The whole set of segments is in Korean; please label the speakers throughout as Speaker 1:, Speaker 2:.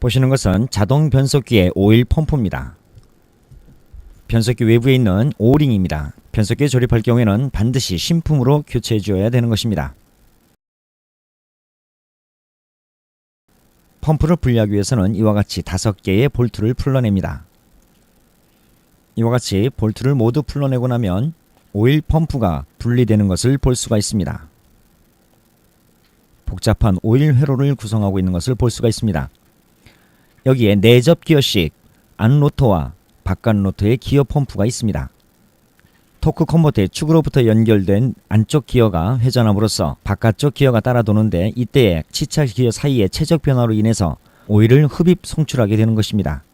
Speaker 1: 보시는 것은 자동 변속기의 오일 펌프입니다. 변속기 외부에 있는 오링입니다. 변속기 조립할 경우에는 반드시 신품으로 교체해 주어야 되는 것입니다. 펌프를 분리하기 위해서는 이와 같이 다섯 개의 볼트를 풀러냅니다. 이와 같이 볼트를 모두 풀러내고 나면 오일 펌프가 분리되는 것을 볼 수가 있습니다. 복잡한 오일 회로를 구성하고 있는 것을 볼 수가 있습니다. 여기에 내접 기어식 안 로터와 바깥 로터의 기어 펌프가 있습니다. 토크 컨버터의 축으로부터 연결된 안쪽 기어가 회전함으로써 바깥쪽 기어가 따라 도는데 이때에 치차 기어 사이의 최적 변화로 인해서 오일을 흡입 송출하게 되는 것입니다.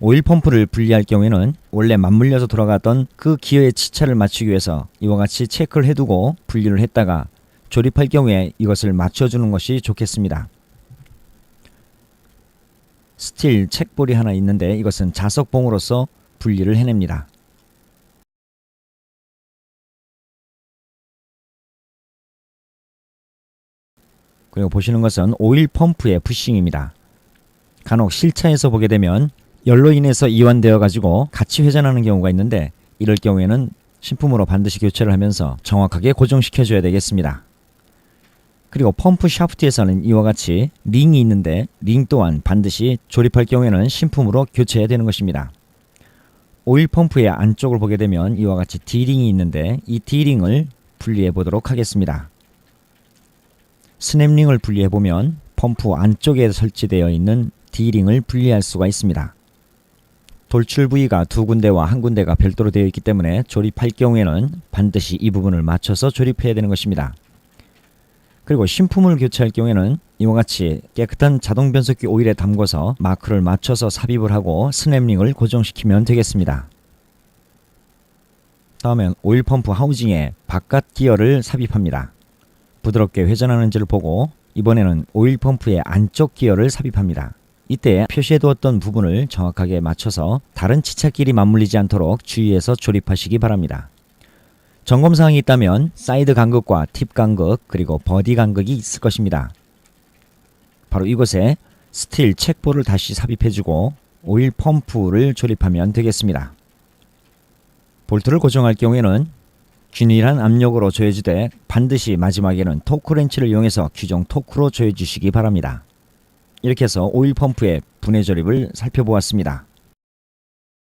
Speaker 1: 오일 펌프를 분리할 경우에는 원래 맞물려서 돌아갔던 그 기어의 치차를 맞추기 위해서 이와 같이 체크를 해두고 분리를 했다가 조립할 경우에 이것을 맞춰주는 것이 좋겠습니다. 스틸 책볼이 하나 있는데 이것은 자석봉으로서 분리를 해냅니다. 그리고 보시는 것은 오일 펌프의 부싱입니다. 간혹 실차에서 보게 되면 열로 인해서 이완되어 가지고 같이 회전하는 경우가 있는데 이럴 경우에는 신품으로 반드시 교체를 하면서 정확하게 고정시켜 줘야 되겠습니다. 그리고 펌프 샤프트에서는 이와 같이 링이 있는데 링 또한 반드시 조립할 경우에는 신품으로 교체해야 되는 것입니다. 오일 펌프의 안쪽을 보게 되면 이와 같이 D링이 있는데 이 D링을 분리해 보도록 하겠습니다. 스냅링을 분리해 보면 펌프 안쪽에 설치되어 있는 D링을 분리할 수가 있습니다. 돌출 부위가 두 군데와 한 군데가 별도로 되어 있기 때문에 조립할 경우에는 반드시 이 부분을 맞춰서 조립해야 되는 것입니다. 그리고 신품을 교체할 경우에는 이와 같이 깨끗한 자동 변속기 오일에 담궈서 마크를 맞춰서 삽입을 하고 스냅링을 고정시키면 되겠습니다. 다음엔 오일 펌프 하우징에 바깥 기어를 삽입합니다. 부드럽게 회전하는지를 보고 이번에는 오일 펌프의 안쪽 기어를 삽입합니다. 이때 표시해 두었던 부분을 정확하게 맞춰서 다른 치차끼리 맞물리지 않도록 주의해서 조립하시기 바랍니다. 점검 사항이 있다면 사이드 간극과 팁 간극 그리고 버디 간극이 있을 것입니다. 바로 이곳에 스틸 책볼을 다시 삽입해주고 오일 펌프를 조립하면 되겠습니다. 볼트를 고정할 경우에는 균일한 압력으로 조여주되 반드시 마지막에는 토크 렌치를 이용해서 규정 토크로 조여주시기 바랍니다. 이렇게 해서 오일 펌프의 분해 조립을 살펴보았습니다.